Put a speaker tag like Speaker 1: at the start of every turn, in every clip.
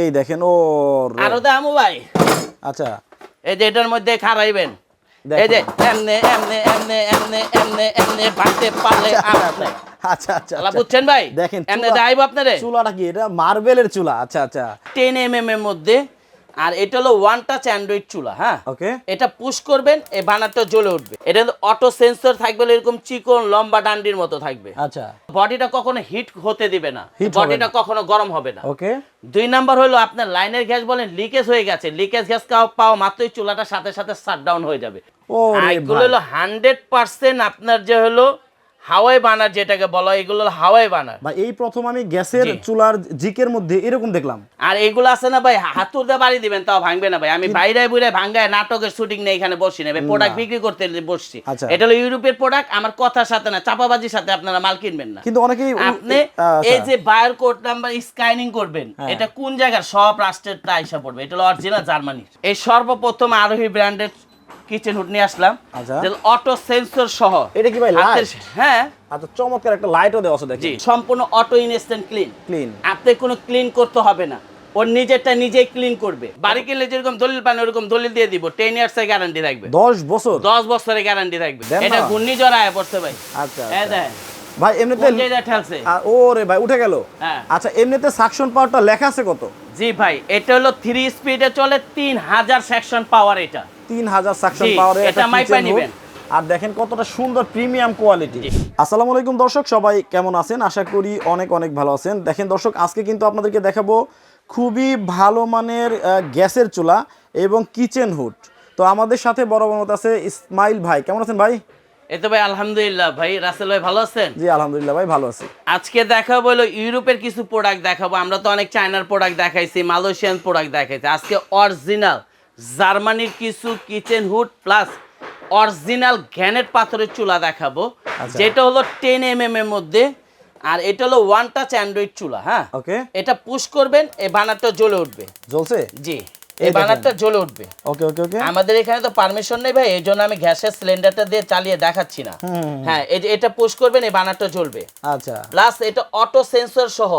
Speaker 1: এই দেখেন ও।
Speaker 2: আরও দামু ভাই।
Speaker 1: আচ্ছা।
Speaker 2: এই যে এটার মধ্যে খারাইবেন এই যে এমনে এমনে এমনে এমনে এমনে এমনে ভাঙতে পারলে আপনি
Speaker 1: আচ্ছা আচ্ছা
Speaker 2: আলা
Speaker 1: আচ্ছা।
Speaker 2: বুঝছেন ভাই?
Speaker 1: দেখেন
Speaker 2: এমনে দাইব আপনারে?
Speaker 1: চুলাটা কি? এটা মার্বেলের চুলা। আচ্ছা আচ্ছা।
Speaker 2: টেন এম এম এর মধ্যে আর এটা হলো ওয়ান টাচ অ্যান্ড্রয়েড চুলা হ্যাঁ?
Speaker 1: ওকে
Speaker 2: এটা পুশ করবেন এই বানারটা জ্বলে উঠবে। এটা অটো সেন্সর থাকবে এরকম চিকন লম্বা ডান্ডির মতো থাকবে।
Speaker 1: আচ্ছা।
Speaker 2: বডিটা কখনো হিট হতে দিবে না। বডিটা কখনো গরম হবে না।
Speaker 1: ওকে
Speaker 2: দুই নাম্বার হলো আপনার লাইনের গ্যাস বলেন লিকেজ হয়ে গেছে। লিকেজ গ্যাস পাওয়া মাত্রই চুলাটার সাথে সাথে শাট ডাউন হয়ে যাবে।
Speaker 1: ও
Speaker 2: এগুলো হলো হান্ড্রেড পার্সেন্ট আপনার যে হলো হাওয়াই বানার যেটাকে বলা হয় এগুলো হাওয়াই বানার।
Speaker 1: ভাই এই প্রথম আমি গ্যাসের চুলার জিকের মধ্যে এরকম দেখলাম।
Speaker 2: আর এগুলো আছে না ভাই হাতুর দিয়ে বাড়ি দিবেন তাও ভাঙবে না ভাই। আমি বাইরে বুড়ে ভাঙ্গায় নাটকের শুটিং নেই এখানে বসি না প্রোডাক্ট বিক্রি করতে বসছি।
Speaker 1: আচ্ছা।
Speaker 2: এটা হলো ইউরোপের প্রোডাক্ট আমার কথার সাথে না চাপাবাজির সাথে আপনারা মাল কিনবেন না।
Speaker 1: কিন্তু অনেকেই
Speaker 2: আপনি
Speaker 1: আচ্ছা।
Speaker 2: এই যে বায়ার কোড নাম্বার স্ক্যানিং করবেন
Speaker 1: হ্যাঁ।
Speaker 2: এটা কোন জায়গার? সব রাষ্ট্রের আইসা পড়বে। এটা হলো অরিজিনাল জার্মানি এই সর্বপ্রথম আরোহী ব্র্যান্ডের কিচেন হুড নিয়ে আসলাম।
Speaker 1: আচ্ছা।
Speaker 2: অটো সেন্সর সহ।
Speaker 1: এটা কি ভাই
Speaker 2: হ্যাঁ।
Speaker 1: আচ্ছা চমৎকার একটা লাইটও দেওয়া আছে দেখি
Speaker 2: সম্পূর্ণ অটো ইনস্ট্যান্ট ক্লিন
Speaker 1: ক্লিন
Speaker 2: আপনি কোনো ক্লিন করতে হবে না। ওর নিজেরটা নিজেই ক্লিন করবে। বাড়ি যেরকম দলিল পান ওরকম দলিল দিয়ে দিব। টেন ইয়ার্স এর গ্যারান্টি থাকবে।
Speaker 1: দশ বছর?
Speaker 2: দশ বছরের গ্যারান্টি থাকবে। এটা ঘূর্ণিঝড় আয় পড়ছে ভাই।
Speaker 1: আচ্ছা আচ্ছা।
Speaker 2: দেখেন
Speaker 1: ভাই এমনিতে
Speaker 2: কোন জায়গায় ঠেলছে।
Speaker 1: আ- ও রে ভাই উঠে গেল।
Speaker 2: হ্যাঁ।
Speaker 1: আচ্ছা এমনিতে সাকশন পাওয়ারটা লেখা আছে কত?
Speaker 2: জি ভাই এটা হলো থ্রি স্পিডে চলে তিন হাজার সেকশন পাওয়ার এটা।
Speaker 1: তিন হাজার সাকশন
Speaker 2: এটা মাইপা
Speaker 1: আর দেখেন কতটা সুন্দর প্রিমিয়াম কোয়ালিটি আসসালামু আলাইকুম দর্শক সবাই কেমন আছেন? আশা করি অনেক অনেক ভালো আছেন। দেখেন দর্শক আজকে কিন্তু আপনাদেরকে দেখাবো খুবই ভালো মানের গ্যাসের চুলা এবং কিচেন হুড তো আমাদের সাথে বড় মত আছে ইসমাইল ভাই। কেমন আছেন ভাই?
Speaker 2: এই তো ভাই আলহামদুলিল্লাহ। ভাই রাসেল ভাই ভালো আছেন?
Speaker 1: জি আলহামদুলিল্লাহ ভাই ভালো আছি।
Speaker 2: আজকে দেখাবো হলো ইউরোপের কিছু প্রোডাক্ট দেখাবো। আমরা তো অনেক চায়নার প্রোডাক্ট দেখাইছি মালয়েশিয়ান প্রোডাক্ট দেখাইছি। আজকে অরিজিনাল জার্মানির কিছু kitchen hood plus original granite পাথরের চুলা দেখাবো।
Speaker 1: আচ্ছা।
Speaker 2: যেটা হলো টেন এম এম এর মধ্যে আর এটা হলো ওয়ান টাচ অ্যান্ড্রয়েড চুলা হ্যাঁ?
Speaker 1: ওকে।
Speaker 2: এটা পুশ করবেন এই বানারটা জ্বলে উঠবে।
Speaker 1: জ্বলছে?
Speaker 2: জি
Speaker 1: এই
Speaker 2: বানারটা জ্বলে উঠবে।
Speaker 1: ওকে ওকে ওকে।
Speaker 2: আমাদের এখানে তো পারমিশন নেই ভাই এই জন্য আমি গ্যাসের সিলিন্ডারটা দিয়ে চালিয়ে দেখাচ্ছি না। হ্যাঁ এই এটা পুশ করবেন এই বানারটা জ্বলবে।
Speaker 1: আচ্ছা।
Speaker 2: প্লাস এটা অটো সেন্সর সহ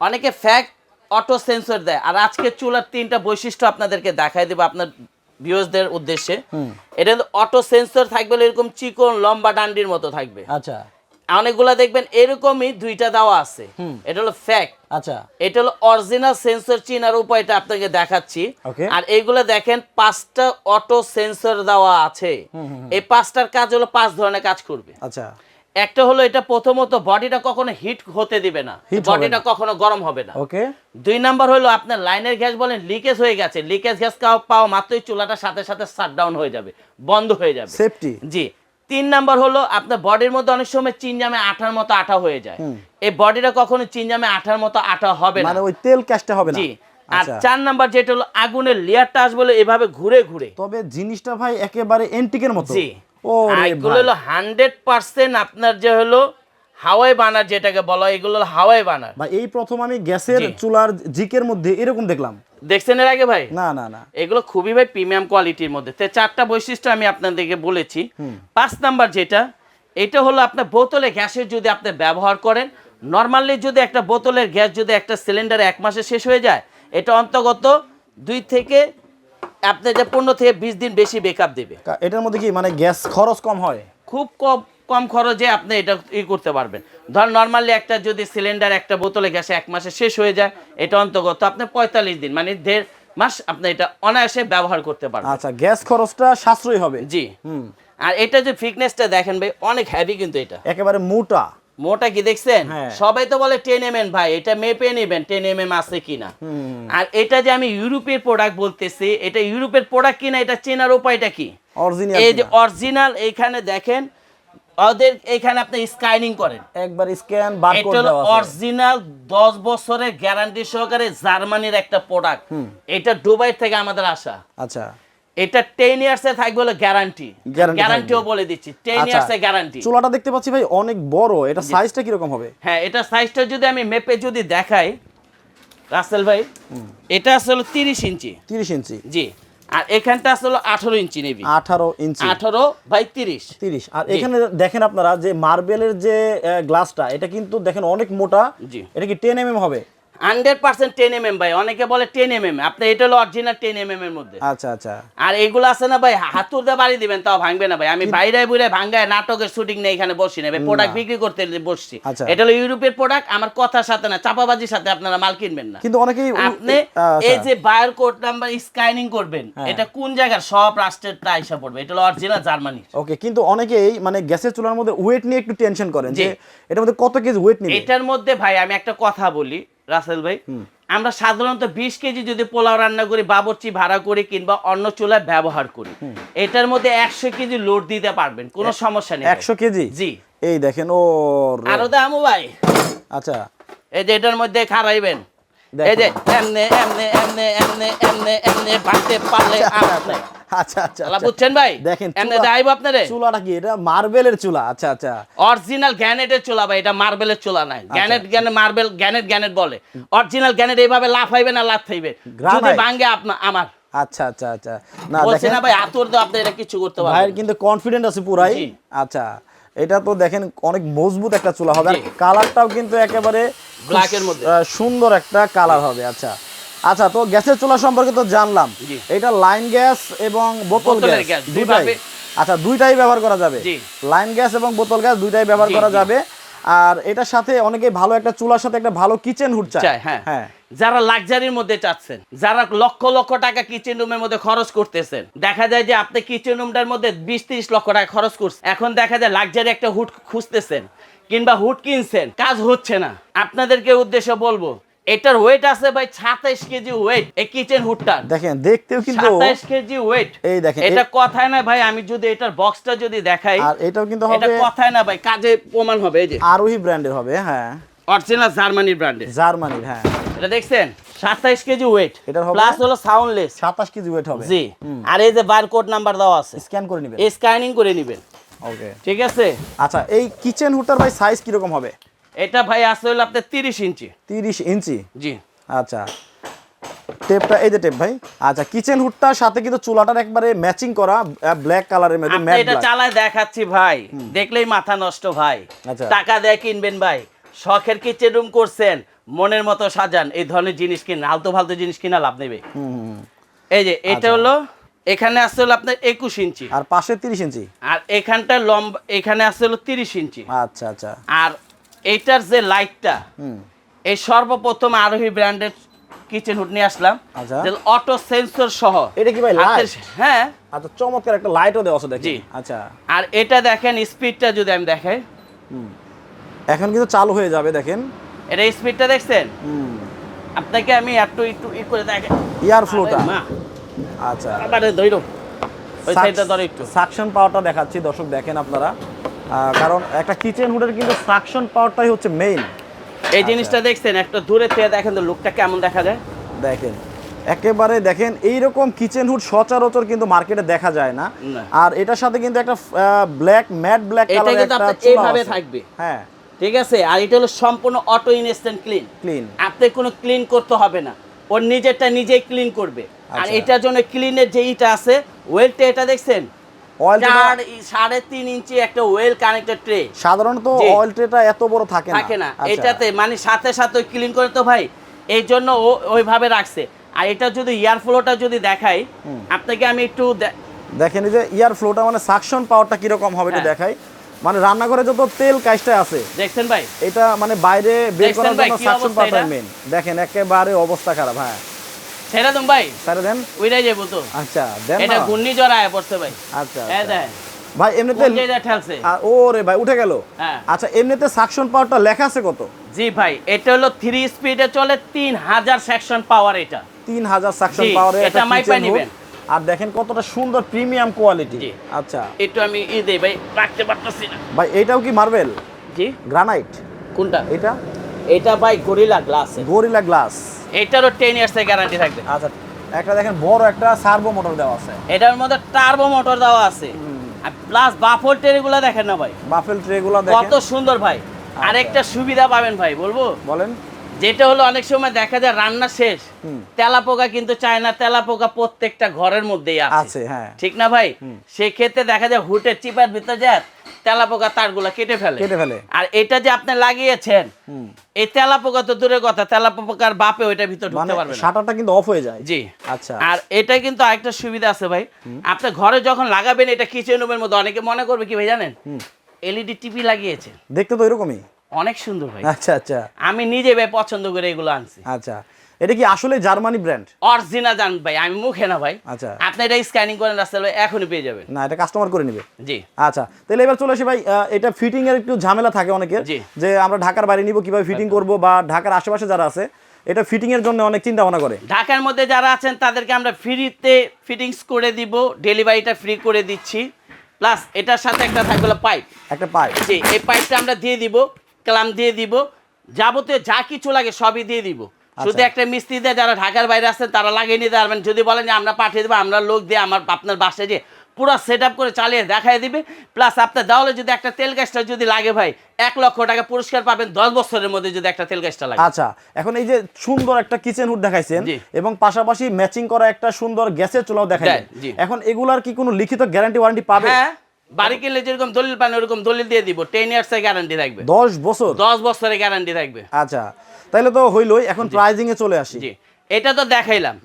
Speaker 2: অনেকে ফ্যাক্ট অটো সেন্সর দেয়। আর আজকে চুলার তিনটা বৈশিষ্ট্য আপনাদেরকে দেখাই দেবো আপনার ভিউজদের উদ্দেশ্যে। এটা অটো সেন্সর থাকবে এরকম চিকন লম্বা ডান্ডির মতো থাকবে।
Speaker 1: আচ্ছা।
Speaker 2: অনেকগুলা দেখবেন এরকমই দুইটা দেওয়া আছে। এটা হলো ফ্যাক্ট
Speaker 1: আচ্ছা।
Speaker 2: এটা হলো অরিজিনাল সেন্সর চিনার উপায়টা আপনাকে দেখাচ্ছি। আর এইগুলো দেখেন পাঁচটা অটো সেন্সর দেওয়া আছে। এই পাঁচটার কাজ হলো পাঁচ ধরনের কাজ করবে।
Speaker 1: আচ্ছা।
Speaker 2: একটা হলো এটা প্রথমত বডিটা কখনো হিট হতে দিবে না। বডিটা কখনো গরম হবে না।
Speaker 1: ওকে।
Speaker 2: দুই নাম্বার হলো আপনার লাইনের গ্যাস বলেন লিকেজ হয়ে গেছে। লিকেজ গ্যাস পাওয়া মাত্রই চুলাটার সাথে সাথে শাট ডাউন হয়ে যাবে বন্ধ হয়ে যাবে।
Speaker 1: সেফটি
Speaker 2: জি। তিন নাম্বার হলো আপনার বডির মধ্যে অনেক সময় চিনজামে আঠার মতো আঠা হয়ে যায়। এই বডিটা কখনো চিনজামে আঠার মতো আঠা হবে না।
Speaker 1: মানে ওই তেল ক্যাশটা হবে না।
Speaker 2: জি। আর
Speaker 1: আচ্ছা।
Speaker 2: চার নাম্বার যেটা হলো আগুনের লেয়ারটা আসবে এভাবে ঘুরে ঘুরে।
Speaker 1: তবে জিনিসটা ভাই একেবারে এন্টিকের মতো।
Speaker 2: জি। এগুলো হলো হান্ড্রেড পার্সেন্ট আপনার যে হলো হাওয়াই বানার যেটাকে বলা হয় এগুলো হাওয়াই বানার।
Speaker 1: ভাই এই প্রথম আমি গ্যাসের চুলার জিকের মধ্যে এরকম দেখলাম।
Speaker 2: দেখছেন এর আগে ভাই?
Speaker 1: না না না।
Speaker 2: এগুলো খুবই ভাই প্রিমিয়াম কোয়ালিটির মধ্যে। তো চারটা বৈশিষ্ট্য আমি আপনাদেরকে বলেছি। পাঁচ নাম্বার যেটা এটা হলো আপনার বোতলে গ্যাসের যদি আপনি ব্যবহার করেন নর্মালি যদি একটা বোতলের গ্যাস যদি একটা সিলিন্ডারে এক মাসে শেষ হয়ে যায় এটা অন্তর্গত দুই থেকে আপনি যে পনেরো থেকে বিশ দিন বেশি বেকআপ দেবে।
Speaker 1: এটার মধ্যে কি মানে গ্যাস খরচ কম হয়?
Speaker 2: খুব কম কম খরচে আপনি এটা ই করতে পারবেন। ধর নর্মালি একটা যদি সিলিন্ডার একটা বোতলে গ্যাসে এক মাসে শেষ হয়ে যায় এটা অন্তর্গত আপনি পঁয়তাল্লিশ দিন মানে দেড় মাস আপনি এটা অনায়াসে ব্যবহার করতে পারবেন।
Speaker 1: আচ্ছা গ্যাস খরচটা সাশ্রয়ী হবে?
Speaker 2: জি। হুম। আর এটা যে ফিটনেসটা দেখেন ভাই অনেক হেভি কিন্তু এটা।
Speaker 1: একেবারে মোটা।
Speaker 2: মোটা কি দেখছেন?
Speaker 1: হ্যাঁ।
Speaker 2: সবাই তো বলে টেন এম এম ভাই এটা মেপে নেবেন টেন এম এম আছে কিনা। আর এটা যে আমি ইউরোপের প্রোডাক্ট বলতেছি এটা ইউরোপের প্রোডাক্ট কিনা এটা চেনার উপায়টা কি?
Speaker 1: অরিজিনাল
Speaker 2: এই যে অরিজিনাল এইখানে দেখেন ওদের এইখানে আপনি স্ক্যানিং করেন।
Speaker 1: একবার স্ক্যান বারকোড
Speaker 2: এটা হলো অরিজিনাল দশ বছরের গ্যারান্টি সহকারে জার্মানির একটা প্রোডাক্ট এটা দুবাই থেকে আমাদের আসা।
Speaker 1: আচ্ছা।
Speaker 2: এটা টেন ইয়ার্স এ থাকবে হলো গ্যারান্টি গ্যারান্টিও বলে দিচ্ছি টেন
Speaker 1: আচ্ছা
Speaker 2: ইয়ার্স এ গ্যারান্টি
Speaker 1: চুলাটা দেখতে পাচ্ছি ভাই অনেক বড় এটা সাইজটা কীরকম হবে?
Speaker 2: হ্যাঁ এটা সাইজটা যদি আমি মেপে যদি দেখাই রাসেল ভাই এটা আসলে তিরিশ ইঞ্চি।
Speaker 1: তিরিশ ইঞ্চি।
Speaker 2: জি আর এখানটা আসলে আঠারো ইঞ্চি নেবি
Speaker 1: আঠারো ইঞ্চি।
Speaker 2: আঠারো বাই তিরিশ।
Speaker 1: তিরিশ। আর এখানে দেখেন আপনারা যে মার্বেলের যে গ্লাসটা এটা কিন্তু দেখেন অনেক মোটা।
Speaker 2: জি।
Speaker 1: এটা কি টেন এম হবে?
Speaker 2: Hundred percent ten M M ভাই অনেকে বলে টেন এম এম আপনি এটা হলো অরিজিনাল টেন এম এম এর মধ্যে।
Speaker 1: আচ্ছা আচ্ছা।
Speaker 2: আর এগুলো আছে না ভাই হাতুর দিয়ে বাড়ি দিবেন তাও ভাঙবে না ভাই। আমি বাইরে বুড়ে ভাঙ্গায় নাটকের শুটিং নেই এখানে বসি না প্রোডাক্ট বিক্রি করতে বসছি।
Speaker 1: আচ্ছা।
Speaker 2: এটা হলো ইউরোপের প্রোডাক্ট আমার কথার সাথে না চাপাবাজির সাথে আপনারা মাল কিনবেন না।
Speaker 1: কিন্তু অনেকেই
Speaker 2: আপনি
Speaker 1: আচ্ছা।
Speaker 2: এই যে বায়ার কোড নাম্বার স্ক্যানিং করবেন
Speaker 1: হ্যাঁ।
Speaker 2: এটা কোন জায়গার? সব রাষ্ট্রের আইসা পড়বে এটা হলো অরিজিনাল জার্মানি
Speaker 1: ওকে কিন্তু অনেকেই মানে গ্যাসের চুলার মধ্যে ওয়েট নিয়ে একটু টেনশন করেন যে এটার মধ্যে কত কেজি ওয়েট নিবে?
Speaker 2: এটার মধ্যে ভাই আমি একটা কথা বলি রাসেল ভাই আমরা সাধারণত বিশ কেজি যদি পোলাও রান্না করি বাবরচি ভাড়া করি কিংবা অন্য চুলায় ব্যবহার করি এটার মধ্যে একশো কেজি লোড দিতে পারবেন কোনো সমস্যা নেই
Speaker 1: একশো কেজি?
Speaker 2: জি।
Speaker 1: এই দেখেন ও।
Speaker 2: আরও দাম ভাই।
Speaker 1: আচ্ছা।
Speaker 2: এই যে এটার মধ্যে খারাইবেন। এই যে এমনে এমনে এমনে এমনে এমনে এমনে বাঁধতে পারলে আপনি
Speaker 1: আচ্ছা আচ্ছা আচ্ছা।
Speaker 2: বুঝছেন ভাই?
Speaker 1: দেখেন
Speaker 2: এমনে দাইব আপনারে?
Speaker 1: চুলাটা কি? এটা মার্বেলের চুলা আচ্ছা আচ্ছা।
Speaker 2: অরিজিনাল গ্যানেটের চুলা ভাই এটা মার্বেলের চুলা নাই। Granite granite marble granite granite বলে। অরিজিনাল গ্যানেট এইভাবে লাফ হইবে না যদি? আপনার আমার।
Speaker 1: আচ্ছা আচ্ছা আচ্ছা। না দেখেন।
Speaker 2: ভাই আতর তো আপনি এটা কিছু করতে পারবেন
Speaker 1: কিন্তু কনফিডেন্ট আছে পুরাই। আচ্ছা। এটা তো দেখেন অনেক মজবুত একটা চুলা হবে। আর কালারটাও কিন্তু একেবারে
Speaker 2: এর মধ্যে।
Speaker 1: সুন্দর একটা কালার হবে আচ্ছা। আচ্ছা তো গ্যাসের চুলা সম্পর্কে তো জানলাম। এটা লাইন গ্যাস এবং বোতল গ্যাস দুইটাই। আচ্ছা দুইটাই ব্যবহার করা যাবে। লাইন গ্যাস এবং বোতল গ্যাস দুইটাই ব্যবহার করা যাবে। আর এটার সাথে অনেকে ভালো একটা চুলার সাথে একটা ভালো কিচেন হুড চায়।
Speaker 2: চাই হ্যাঁ।
Speaker 1: হ্যাঁ।
Speaker 2: যারা লাক্সারির মধ্যে চাচ্ছেন যারা লক্ষ লক্ষ টাকা কিচেন রুমের মধ্যে খরচ করতেছেন দেখা যায় যে আপনি কিচেন রুমটার মধ্যে বিশ তিরিশ লক্ষ টাকা খরচ করছেন। এখন দেখা যায় লাক্সারি একটা হুড খুঁজতেছেন কিংবা হুড কিনছেন কাজ হচ্ছে না। আপনাদেরকে উদ্দেশ্যে বলব এটার ওয়েট আছে ভাই সাতাইশ কেজি ওয়েট এই কিচেন হুডটার
Speaker 1: দেখেন দেখতেও কিন্তু
Speaker 2: সাতাইশ কেজি ওয়েট
Speaker 1: এই দেখেন,
Speaker 2: এটা কথায় না ভাই আমি যদি এটার বক্সটা যদি দেখাই
Speaker 1: আর এটাও কিন্তু হবে এটা
Speaker 2: কথায় না ভাই কাজে প্রমাণ হবে এই যে।
Speaker 1: আরোহী ব্র্যান্ডের হবে হ্যাঁ।
Speaker 2: অরিজিনাল জার্মানির ব্র্যান্ডের
Speaker 1: জার্মানির হ্যাঁ।
Speaker 2: এটা দেখছেন? সাতাইশ কেজি ওয়েট
Speaker 1: এটার হবে?
Speaker 2: প্লাস হলো সাউন্ডলেস
Speaker 1: সাতাশ কেজি ওয়েট হবে।
Speaker 2: জি। আর এই যে বারকোড নাম্বার দেওয়া আছে
Speaker 1: স্ক্যান করে নেবেন।
Speaker 2: স্ক্যানিং করে নেবেন।
Speaker 1: ওকে
Speaker 2: ঠিক আছে?
Speaker 1: আচ্ছা এই কিচেন হুডটার ভাই সাইজ কীরকম হবে?
Speaker 2: এটা ভাই আসলে হলো আপনার তিরিশ ইঞ্চি।
Speaker 1: তিরিশ ইঞ্চি?
Speaker 2: জি।
Speaker 1: আচ্ছা। টেপটা এই যে টেপ ভাই। আচ্ছা কিচেন হুডটার সাথে কিন্তু চুলাটার একবারে ম্যাচিং করা ব্ল্যাক কালারের মধ্যে ম্যাট
Speaker 2: এটা চালায় দেখাচ্ছি ভাই। দেখলেই মাথা নষ্ট ভাই।
Speaker 1: আচ্ছা।
Speaker 2: টাকা দিয়ে কিনবেন ভাই। শখের কিচেন রুম করছেন। মনের মতো সাজান এই ধরনের জিনিস কিনে আলতো ফালতো জিনিস কিনা লাভ নেবে। এই যে এটা
Speaker 1: আচ্ছা।
Speaker 2: হলো এখানে আসছে হলো আপনার একুশ ইঞ্চি।
Speaker 1: আর পাশে তিরিশ ইঞ্চি?
Speaker 2: আর এখানটা লম্বা এখানে আসছে হলো তিরিশ ইঞ্চি।
Speaker 1: আচ্ছা আচ্ছা।
Speaker 2: আর এইটার যে লাইটটা এই সর্বপ্রথম আরোহী ব্র্যান্ডের কিচেন হুড নিয়ে আসলাম।
Speaker 1: আচ্ছা।
Speaker 2: অটো সেন্সর সহ।
Speaker 1: এটা কি ভাই লাইট
Speaker 2: হ্যাঁ।
Speaker 1: আচ্ছা চমৎকার একটা লাইটও দেওয়া আছে দেখি আচ্ছা।
Speaker 2: আর এটা দেখেন স্পিডটা যদি আমি দেখাই।
Speaker 1: এখন কিন্তু চালু হয়ে যাবে দেখেন।
Speaker 2: এটা স্পিডটা দেখছেন? আপনাকে আমি একটু একটু ই করে দেখাই।
Speaker 1: ইয়ার ফ্লোটা আচ্ছা।
Speaker 2: আবার ধরো ওই সাইডটা ধরো একটু।
Speaker 1: সাকশন পাওয়ারটা দেখাচ্ছি দর্শক দেখেন আপনারা। কারণ একটা কিচেন হুডের কিন্তু সাকশন পাওয়ারটাই হচ্ছে মেইন
Speaker 2: এই জিনিসটা দেখছেন? একটা দূরে থেকে দেখেন তো লুকটা কেমন দেখা যায়।
Speaker 1: দেখেন। একেবারে দেখেন এইরকম কিচেন হুড সচরাচর কিন্তু মার্কেটে দেখা যায় না। আর এটার সাথে কিন্তু একটা ব্ল্যাক ম্যাট ব্ল্যাক
Speaker 2: এটা কিন্তু
Speaker 1: একটা
Speaker 2: এইভাবে থাকবে।
Speaker 1: হ্যাঁ।
Speaker 2: ঠিক আছে? আর এটা হলো সম্পূর্ণ অটো ইনস্ট্যান্ট ক্লিন
Speaker 1: ক্লিন
Speaker 2: আপনি কোনো ক্লিন করতে হবে না। ওর নিজেরটা নিজেই ক্লিন করবে। আর
Speaker 1: আচ্ছা।
Speaker 2: এটার জন্য ক্লিনের যে ইটা আছে ওয়েলটা এটা দেখছেন? সাড়ে তিন ইঞ্চি একটা ওয়েল কানেক্টেড ট্রে
Speaker 1: সাধারণত অয়েল ট্রেটা এত বড় থাকে না।
Speaker 2: থাকে না।
Speaker 1: আচ্ছা।
Speaker 2: এটাতে মানে সাথে সাথে ক্লিন করে তো ভাই এই জন্য ও ওইভাবে রাখছে। আর এটা যদি ইয়ার ফ্লোটা যদি দেখাই আপনাকে আমি একটু
Speaker 1: দেখেন যে ইয়ার ফ্লোটা মানে সাকশন পাওয়ারটা কীরকম হবে একটু
Speaker 2: হ্যাঁ।
Speaker 1: দেখাই। মানে রান্নাঘরে যত তেল কাজটা আছে
Speaker 2: দেখছেন ভাই?
Speaker 1: এটা মানে বাইরে বের করার জন্য সাকশন
Speaker 2: এটা?
Speaker 1: মেন দেখেন একেবারে অবস্থা খারাপ হ্যাঁ।
Speaker 2: ছেড়ে দেন ভাই।
Speaker 1: স্যার দেন?
Speaker 2: যাব তো।
Speaker 1: আচ্ছা দেন
Speaker 2: এটা
Speaker 1: না।
Speaker 2: ঘূর্ণিঝড় আয় পড়ছে ভাই।
Speaker 1: আচ্ছা
Speaker 2: এই
Speaker 1: আচ্ছা। ভাই এমনিতে
Speaker 2: কোন জায়গায় ঠেলছে?
Speaker 1: আ- ও ভাই উঠে গেল।
Speaker 2: হ্যাঁ।
Speaker 1: আচ্ছা এমনিতে সাকশন পাওয়ারটা লেখা আছে কত?
Speaker 2: জি ভাই এটা হলো থ্রি স্পিডে চলে তিন হাজার সেকশন পাওয়ার এটা।
Speaker 1: তিন হাজার সাকশন
Speaker 2: এটা নিবেন।
Speaker 1: আর দেখেন কতটা সুন্দর প্রিমিয়াম কোয়ালিটি। আচ্ছা।
Speaker 2: একটু আমি ই দেই ভাই রাখতে পারতেছি না।
Speaker 1: ভাই এটাও কি মার্বেল
Speaker 2: জি।
Speaker 1: গ্রানাইট
Speaker 2: কোনটা?
Speaker 1: এটা?
Speaker 2: এটা ভাই গরিলা গ্লাস
Speaker 1: গরিলা গ্লাস
Speaker 2: এটারও টেন ইয়ার্স এর গ্যারান্টি থাকবে।
Speaker 1: আচ্ছা একটা দেখেন বড় একটা সার্ভো মোটর দেওয়া আছে।
Speaker 2: এটার মধ্যে টার্বো মোটর দেওয়া আছে। আর প্লাস বাফর ট্রেগুলো দেখেন না ভাই?
Speaker 1: বাফেল ট্রে গুলো
Speaker 2: কত সুন্দর ভাই। আরেকটা সুবিধা পাবেন ভাই বলব?
Speaker 1: বলেন।
Speaker 2: যেটা হলো অনেক সময় দেখা যায় রান্না শেষ তেলা পোকা কিন্তু চায় না তেলা পোকা প্রত্যেকটা ঘরের মধ্যেই আছে।
Speaker 1: হ্যাঁ।
Speaker 2: ঠিক না ভাই? সেক্ষেত্রে দেখা যায় হুটের চিপার ভিতরে যায় তেলা পোকা তারগুলা কেটে ফেলে।
Speaker 1: কেটে ফেলে।
Speaker 2: আর এটা যে আপনি লাগিয়েছেন এই তেলা পোকা তো দূরের কথা তেলা পোকার বাপে ওইটার ভিতর
Speaker 1: মানে
Speaker 2: ঢুকতে পারবে না।
Speaker 1: শাটারটা কিন্তু অফ হয়ে যায়।
Speaker 2: জি।
Speaker 1: আচ্ছা।
Speaker 2: আর এটা কিন্তু আরেকটা সুবিধা আছে ভাই। আপনি ঘরে যখন লাগাবেন এটা কিচেন রুমের মধ্যে অনেকে মনে করবে কি ভাই জানেন? এলইডি টিভি লাগিয়েছে।
Speaker 1: দেখতে তো এরকমই।
Speaker 2: অনেক সুন্দর ভাই
Speaker 1: আচ্ছা আচ্ছা।
Speaker 2: আমি নিজে ভাই পছন্দ করে এগুলো আনছি।
Speaker 1: আচ্ছা এটা কি আসলে জার্মানি ব্র্যান্ড
Speaker 2: অরিজিনাল জান ভাই আমি মুখে না ভাই।
Speaker 1: আচ্ছা।
Speaker 2: আপনি এটা স্ক্যানিং করেন রাস্তায় ভাই এখনই পেয়ে যাবেন।
Speaker 1: না এটা কাস্টমার করে নেবে।
Speaker 2: জি।
Speaker 1: আচ্ছা তাহলে এবার চলে আসি ভাই এটা ফিটিং এর একটু ঝামেলা থাকে অনেকের যে আমরা ঢাকার বাইরে নিব কীভাবে ফিটিং করব বা ঢাকার আশেপাশে যারা আছে এটা ফিটিং এর জন্য অনেক চিন্তা ভাবনা করে।
Speaker 2: ঢাকার মধ্যে যারা আছেন তাদেরকে আমরা ফ্রিতে ফিটিংস করে দিব ডেলিভারিটা ফ্রি করে দিচ্ছি। প্লাস এটার সাথে একটা থাকবে পাইপ
Speaker 1: একটা পাইপ
Speaker 2: জি এই পাইপটা আমরা দিয়ে দিব। ক্লাম দিয়ে দিব। যাবতীয় যা কিছু লাগে সবই দিয়ে দিব। শুধু একটা মিস্ত্রি দিয়ে যারা ঢাকার বাইরে আসছেন তারা লাগিয়ে নিতে পারবেন। যদি বলেন যে আমরা পাঠিয়ে দেবো আমরা লোক দিয়ে আমার আপনার বাসায় যে পুরো সেট করে চালিয়ে দেখাই দিবে। প্লাস আপনার দেওয়ালে যদি একটা তেল গ্যাসটা যদি লাগে ভাই এক লক্ষ টাকা পুরস্কার পাবেন দশ বছরের মধ্যে যদি একটা তেল গ্যাসটা লাগে।
Speaker 1: আচ্ছা এখন এই যে সুন্দর একটা কিচেন হুড দেখাইছেন এবং পাশাপাশি ম্যাচিং করা একটা সুন্দর গ্যাসের চুলাও দেখাইছেন
Speaker 2: দেয়, জি।
Speaker 1: এখন এগুলার কি কোনো লিখিত গ্যারান্টি ওয়ারেন্টি পাবে?
Speaker 2: হ্যাঁ বাড়ি কিনলে যেরকম দলিল পান ওরকম দলিল দিয়ে দিব। টেন ইয়ার্স এর গ্যারান্টি থাকবে।
Speaker 1: দশ বছর?
Speaker 2: দশ বছরের গ্যারান্টি থাকবে।
Speaker 1: আচ্ছা তাইলে তো হইলই এখন প্রাইজিং এ চলে আসি।
Speaker 2: জি। এটা তো দেখাইলাম।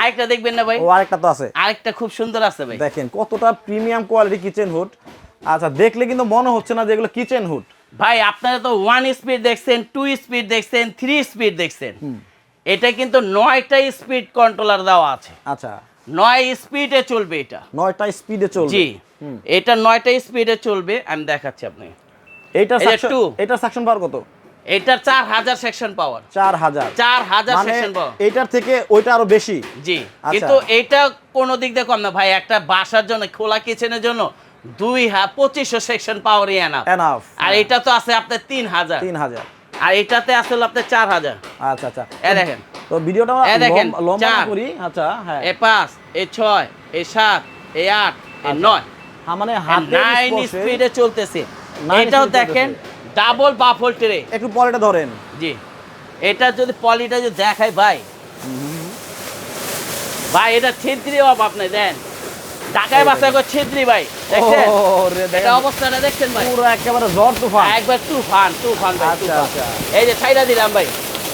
Speaker 2: আরেকটা দেখবেন না ভাই?
Speaker 1: ও আরেকটা তো আছে।
Speaker 2: আরেকটা খুব সুন্দর আছে ভাই।
Speaker 1: দেখেন কতটা প্রিমিয়াম কোয়ালিটি কিচেন হুড আচ্ছা দেখলে কিন্তু মনে হচ্ছে না যে এগুলো কিচেন হুড
Speaker 2: ভাই আপনারা তো ওয়ান স্পিড দেখছেন টু স্পিড দেখছেন থ্রি স্পিড দেখছেন। এটা কিন্তু নয়টা স্পিড কন্ট্রোলার দেওয়া আছে।
Speaker 1: আচ্ছা।
Speaker 2: নয় স্পিডে চলবে এটা।
Speaker 1: নয়টা স্পিডে চলবে।
Speaker 2: জি। এটা নয়টা স্পিডে চলবে আমি দেখাচ্ছি আপনি
Speaker 1: সাকশন
Speaker 2: two।
Speaker 1: এটা সাকশন পাওয়ার কত?
Speaker 2: এটার চার হাজার সেকশন পাওয়ার
Speaker 1: চার হাজার।
Speaker 2: চার হাজার সেকশন পাওয়ার
Speaker 1: এটার থেকে ওইটা আরও বেশি।
Speaker 2: জি
Speaker 1: আচ্ছা।
Speaker 2: কিন্তু এটা কোনো দিক দিয়ে কম না ভাই একটা বাসার জন্য খোলা কিচেনের জন্য দুই হা পঁচিশশো সেকশন পাওয়ারই আনা
Speaker 1: এনাফ
Speaker 2: আর এটা তো আছে আপনার তিন হাজার।
Speaker 1: তিন হাজার।
Speaker 2: আর এটাতে আসলে আপনার চার হাজার।
Speaker 1: আচ্ছা আচ্ছা।
Speaker 2: এ দেখেন।
Speaker 1: তো ভিডিওটা
Speaker 2: দেখেন,
Speaker 1: লম্বা-। করি। আচ্ছা হ্যাঁ।
Speaker 2: এ পাঁচ এ ছয় এ সাত এ আট এ নয়।
Speaker 1: হ্যাঁ, মানে হাতে
Speaker 2: নাইন স্পিডে চলতেছে। এটাও দেখেন ডাবল বাফল ট্রে
Speaker 1: একটু পরেটা ধরেন।
Speaker 2: জি। এটা যদি পলিটা যদি দেখাই ভাই। ভাই এটা ছিদ্রি অভাব নাই দেন। ঢাকায় বাসা করে ছিদ্রি ভাই। দেখছেন? এটা অবস্থাটা দেখছেন ভাই?
Speaker 1: পুরো একেবারে ঝড় তুফান।
Speaker 2: একবার তুফান তুফান ভাই
Speaker 1: আচ্ছা, আচ্ছা।
Speaker 2: এই যে ছাইরা দিলাম ভাই।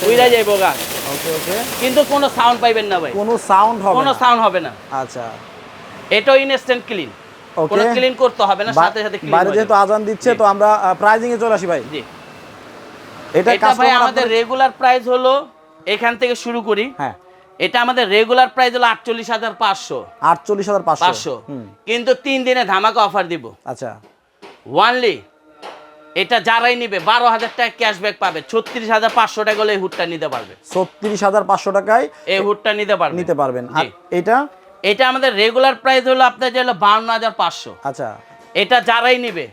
Speaker 2: উইরা যাইবো গা
Speaker 1: ওকে ওকে।
Speaker 2: কিন্তু কোনো সাউন্ড পাইবেন না ভাই।
Speaker 1: কোনো সাউন্ড হবে
Speaker 2: কোনো। সাউন্ড হবে না।
Speaker 1: আচ্ছা।
Speaker 2: এটাও ইনস্ট্যান্ট ক্লিন কোনো ক্লিন করতে হবে না সাথে সাথে ক্লিন
Speaker 1: বাইরে যেহেতু আজান দিচ্ছে তো আমরা প্রাইজিং এ চলে আসি ভাই।
Speaker 2: জি।
Speaker 1: এটা
Speaker 2: ভাই আমাদের রেগুলার প্রাইস হলো এখান থেকে শুরু করি।
Speaker 1: হ্যাঁ।
Speaker 2: এটা আমাদের রেগুলার প্রাইস হলো আটচল্লিশ হাজার পাঁচশো।
Speaker 1: আটচল্লিশ হাজার পাঁচশো।
Speaker 2: কিন্তু তিন দিনে ধামাকা অফার দিব।
Speaker 1: আচ্ছা।
Speaker 2: ওয়ানলি এটা যারাই নিবে বারো হাজার টাকা ক্যাশব্যাক পাবে। ছত্রিশ হাজার পাঁচশো টাকা হলে এই হুডটা নিতে পারবে।
Speaker 1: ছত্রিশ হাজার পাঁচশো টাকায়
Speaker 2: এই হুডটা নিতে পারবে।
Speaker 1: নিতে পারবেন। আর এটা
Speaker 2: এটা আমাদের রেগুলার প্রাইস হলো আপনার যে হলো বাউন্ন হাজার পাঁচশো।
Speaker 1: আচ্ছা।
Speaker 2: এটা যারাই নিবে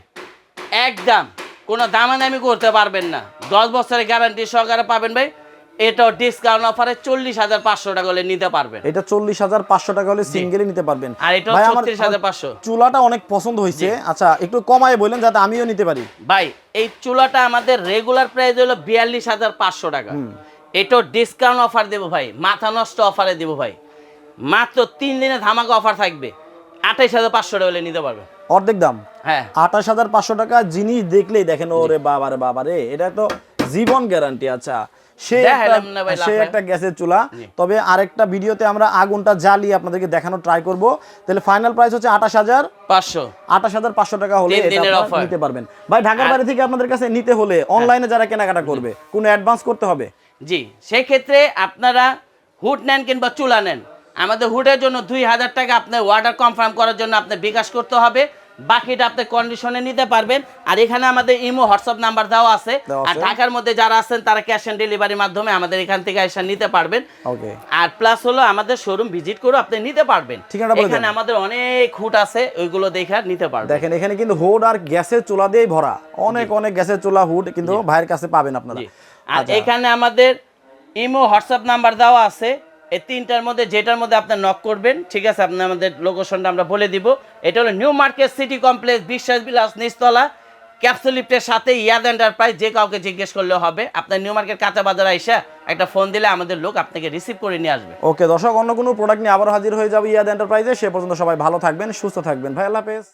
Speaker 2: একদম কোনো দামাদামি করতে পারবেন না। দশ বছরের গ্যারান্টি সহকারে পাবেন ভাই এটা ডিসকাউন্ট অফারে চল্লিশ হাজার পাঁচশো টাকা হলে নিতে পারবেন।
Speaker 1: এটা চল্লিশ হাজার পাঁচশো টাকা হলে সিঙ্গেলই নিতে পারবেন।
Speaker 2: আর এটা
Speaker 1: ভাই, আমার-
Speaker 2: 36,500
Speaker 1: চুলাটা অনেক পছন্দ হয়েছে। আচ্ছা একটু কমায় বললেন যাতে আমিও নিতে পারি।
Speaker 2: ভাই এই চুলাটা আমাদের রেগুলার প্রাইস হলো বিয়াল্লিশ হাজার পাঁচশো টাকা। এটা ডিসকাউন্ট অফার দেবো ভাই মাথা নষ্ট অফারে দেবো ভাই। মাত্র তিন দিনে ধামাকা অফার থাকবে। আঠাইশ হাজার পাঁচশো টাকা হলে নিতে পারবে।
Speaker 1: অর্ধেক দাম?
Speaker 2: হ্যাঁ।
Speaker 1: আঠাশ হাজার পাঁচশো টাকা জিনিস দেখলেই দেখেন ওরে বাবারে বাবারে এটা তো জীবন গ্যারান্টি আচ্ছা। সে সে একটা গ্যাসের চুলা। তবে আরেকটা ভিডিওতে আমরা আগুনটা জ্বালিয়ে আপনাদেরকে দেখানো ট্রাই করব। তাহলে ফাইনাল প্রাইস হচ্ছে আঠাশ হাজার
Speaker 2: পাঁচশো।
Speaker 1: আঠাশ হাজার পাঁচশো টাকা হলে। নিতে পারবেন। ভাই ঢাকার বাইরে থেকে আপনাদের কাছে নিতে হলে অনলাইনে যারা কেনাকাটা করবে কোনো অ্যাডভান্স করতে হবে?
Speaker 2: জি সেই ক্ষেত্রে আপনারা হুড নেন কিংবা চুলা নেন। আমাদের হুডের জন্য দুই হাজার টাকা আপনার অর্ডার কনফার্ম করার জন্য আপনার বিকাশ করতে হবে। বাকিটা আপনি কন্ডিশনে নিতে পারবেন। আর এখানে আমাদের ইমো হোয়াটসঅ্যাপ নাম্বার দেওয়া আছে। আর ঢাকার মধ্যে যারা আছেন তারা ক্যাশ অন ডেলিভারির মাধ্যমে আমাদের এখান থেকে এসে নিতে পারবেন।
Speaker 1: ওকে
Speaker 2: আর প্লাস হলো আমাদের শোরুম ভিজিট করে আপনি নিতে পারবেন। এখানে আমাদের অনেক হুট আছে ওইগুলো দেখে নিতে পারবেন।
Speaker 1: দেখেন এখানে কিন্তু হুড আর গ্যাসের চুলা দিয়েই ভরা। অনেক অনেক গ্যাসের চুলা হুড কিন্তু ভাইয়ের কাছে পাবেন আপনারা।
Speaker 2: আর
Speaker 1: আচ্ছা।
Speaker 2: এখানে আমাদের ইমো হোয়াটসঅ্যাপ নাম্বার দেওয়া আছে। এই তিনটার মধ্যে যেটার মধ্যে আপনি নক করবেন, ঠিক আছে, আপনি আমাদের লোকেশনটা আমরা বলে দিব। এটা হলো নিউ মার্কেট সিটি কমপ্লেক্স বিশ্বাস বিলাস নিচতলা ক্যাপসুল লিফটের সাথে ইয়াদ এন্টারপ্রাইজ যে কাউকে জিজ্ঞেস করলে হবে। আপনার নিউ মার্কেট কাঁচা বাজার আইসা একটা ফোন দিলে আমাদের লোক আপনাকে রিসিভ করে নিয়ে আসবে।
Speaker 1: ওকে দর্শক, অন্য কোনো প্রোডাক্ট নিয়ে আবার হাজির হয়ে যাবে ইয়াদ এন্টারপ্রাইজে সে পর্যন্ত সবাই ভালো থাকবেন, সুস্থ থাকবেন। ভাই, আল্লাহ হাফেজ।